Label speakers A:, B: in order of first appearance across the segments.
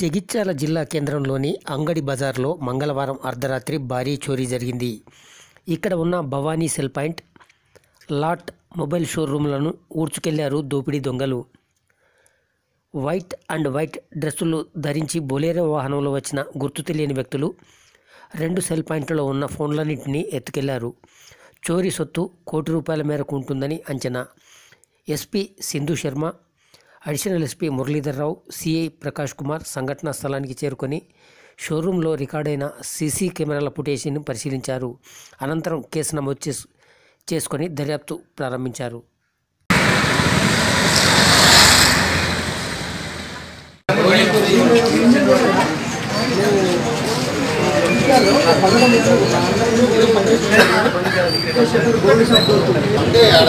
A: జగిత్యాల జిల్లా కేంద్రంలోని అంగడి బజార్లో మంగళవారం అర్ధరాత్రి భారీ చోరీ జరిగింది. ఇక్కడ ఉన్న Bhavani cell point lot mobile షోరూంలను ఊడ్చుకెళ్ళారు దోపిడీ దొంగలు. వైట్ అండ్ వైట్ డ్రెస్సులు ధరించి బొలేరో వాహనంలో వచ్చిన గుర్తు తెలియని వ్యక్తులు రెండు సెల్ పాయింట్లలో ఉన్న ఫోన్లన్నింటినీ ఎత్తుకెళ్ళారు. చోరీ సొత్తు కోటి రూపాయల మేరకు ఉంటుందని అంచనా. SP Sindhu Sharma additional SP Muralidhar Rao CI Prakash Kumar సంఘటనా స్థలానికి చేరుకొని షోరూంలో రికార్డైన సీసీ కెమెరాల ఫుటేజీని పరిశీలించారు. అనంతరం కేసు నమోదు చేసు చేసుకొని దర్యాప్తు ప్రారంభించారు. అంటే ఆడ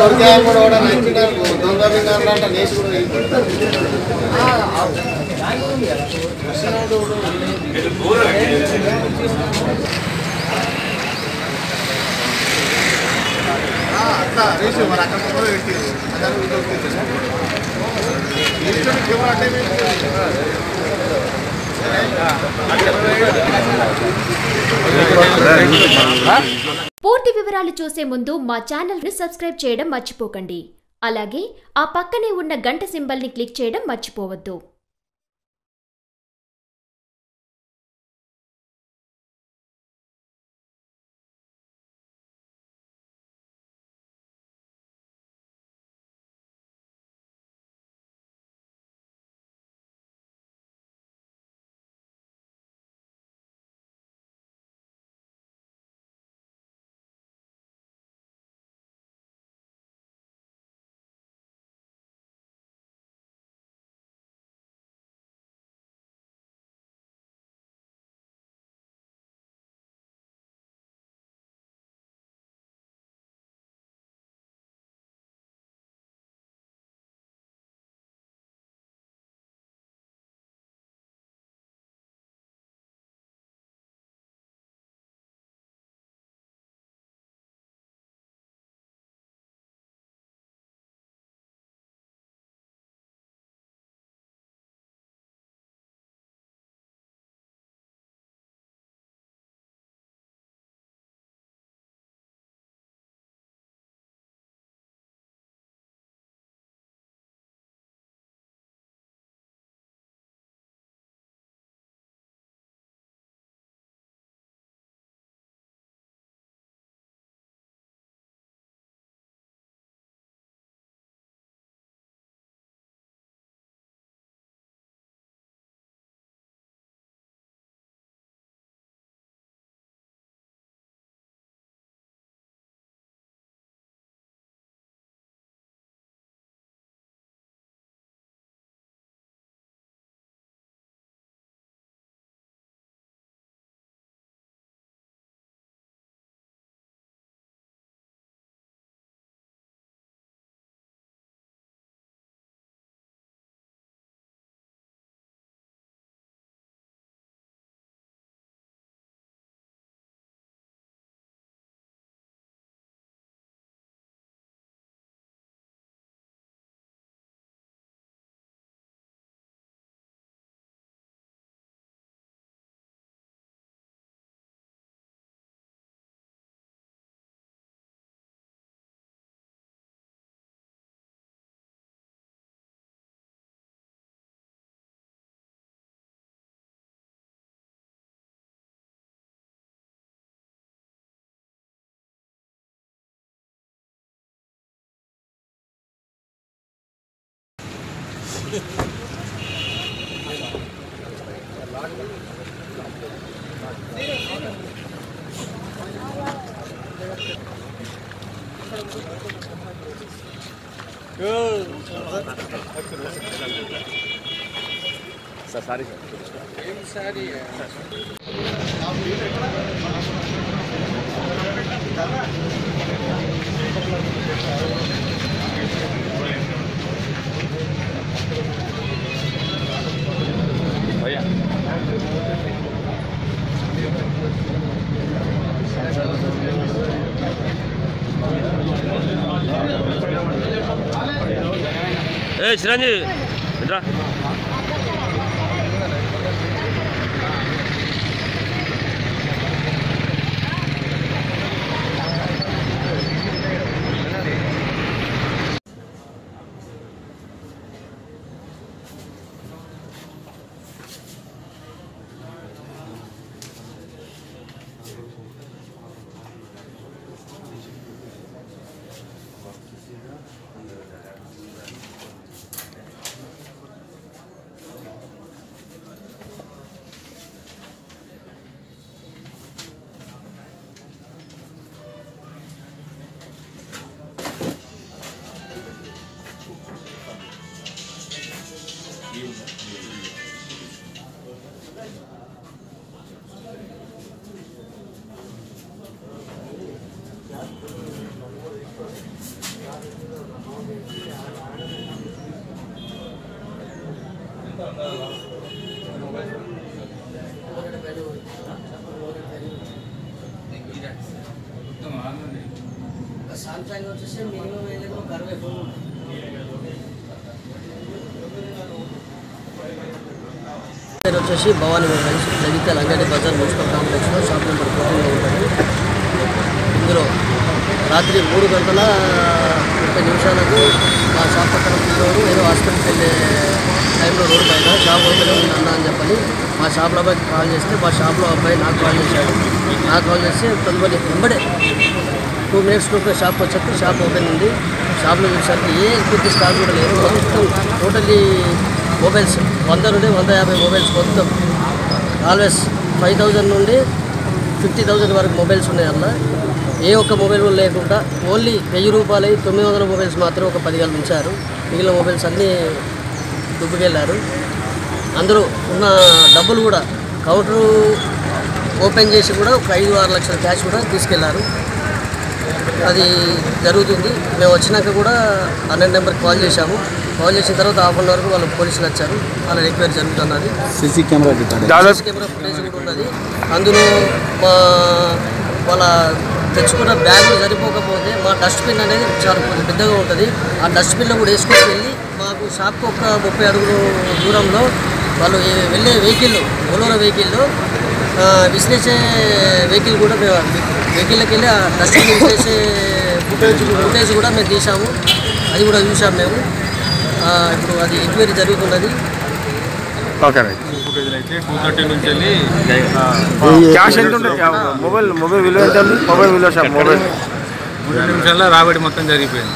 B: ఉరికాయ కూడా కూడా నచ్చినారు దొంగ బింగారు అంటే నేసి కూడా అట్లా రేసు మరి అక్కడ కూడా పెట్టారు. అక్కడ కెమెరా అంటే
C: పూర్తి వివరాలు చూసే ముందు మా ఛానల్ని సబ్స్క్రైబ్ చేయడం మర్చిపోకండి. అలాగే ఆ పక్కనే ఉన్న గంట సింబల్ని క్లిక్ చేయడం మర్చిపోవద్దు. सर सारी सारी है आप
D: 예, 지난일
E: సామ్సంగ్ వచ్చేసి మినిమం ఏదైనా ఒక అరవై ఫోన్ పేరు వచ్చేసి భవానీ మొబైల్స్ జగిత్యాల అంగడి బజార్ మున్సిపల్ కాంప్లెక్స్లో షాప్ నెంబర్ ఫోర్టీన్లో ఉంటుంది ఇందులో రాత్రి మూడు గంటల ముప్పై నిమిషాలకు మా షాప్ పక్కన పిల్లోడు ఏదో హాస్పిటల్కి వెళ్ళే టైంలో రోడ్డు పైన షాప్ ఓపెన్ ఉంది అన్న అని చెప్పని మా షాప్లో అబ్బాయికి కాల్ చేస్తే మా షాప్లో అబ్బాయి నాకు కాల్ చేశాడు. నాకు కాల్ చేస్తే తొందరగా వెంబడే టూ మినిట్స్ లోపల షాప్ వచ్చేప్పుడు షాప్ ఓపెన్ ఉంది. షాప్లో చూసేసరికి ఏ కొద్ది స్టాక్ కూడా లేదు. మొత్తం టోటల్లీ మొబైల్స్ వంద నుండి వంద యాభై మొబైల్స్ మొత్తం. ఆల్వేస్ ఫైవ్ థౌజండ్ నుండి ఫిఫ్టీ థౌజండ్ వరకు మొబైల్స్ ఉన్నాయి అలా ఏ ఒక్క మొబైల్ కూడా లేకుండా ఓన్లీ వెయ్యి రూపాయలు తొమ్మిది వందల మొబైల్స్ మాత్రం ఒక పదివేలు ఉంచారు. మిగిలిన మొబైల్స్ అన్నీ దుబ్బుకెళ్ళారు. అందరూ ఉన్న డబ్బులు కూడా కౌంటరు ఓపెన్ చేసి కూడా ఒక ఐదు ఆరు లక్షల క్యాష్ కూడా తీసుకెళ్ళారు. అది జరుగుతుంది. మేము వచ్చినాక కూడా హండ్రెడ్ నెంబర్కి కాల్ చేశాము. కాల్ చేసిన తర్వాత హాఫ్ అన్ వరకు వాళ్ళు పోలీసులు వచ్చారు. వాళ్ళ రిక్వైర్ జరుగుతున్నది
F: CC camera
E: CC camera footage కూడా ఉన్నది. అందులో మా వాళ్ళ తెచ్చుకున్న బ్యాగులు సరిపోకపోతే మా డస్ట్బిన్ అనేది చాలా కొంచెం పెద్దగా ఉంటుంది. ఆ డస్ట్బిన్లో కూడా వేసుకొని వెళ్ళి మాకు షాప్కి ఒక ముప్పై అడుగులు దూరంలో వాళ్ళు వెళ్ళే వెహికల్ బొలోరో వెహికల్లో ఆ, విశ్లేషే వెహికల్ కూడా మేము వెహికల్కి వెళ్ళి ఆ డస్ట్బిన్ విశ్లేషే ఫుటేజ్ ఫుటేజ్ కూడా మేము తీసాము అది కూడా చూసాము మేము. ఆ, ఇప్పుడు అది ఎంక్వైరీ జరుగుతున్నది.
B: ఓకే రైట్
D: క్యాష్
G: ఎంత
B: మొబైల్
D: మొబైల్ విలువ
B: ఎంత మొబైల్ విలువ
D: షాప్ మొబైల్
G: రెండు నిమిషాల్లో రాబడి మొత్తం జరిగిపోయింది.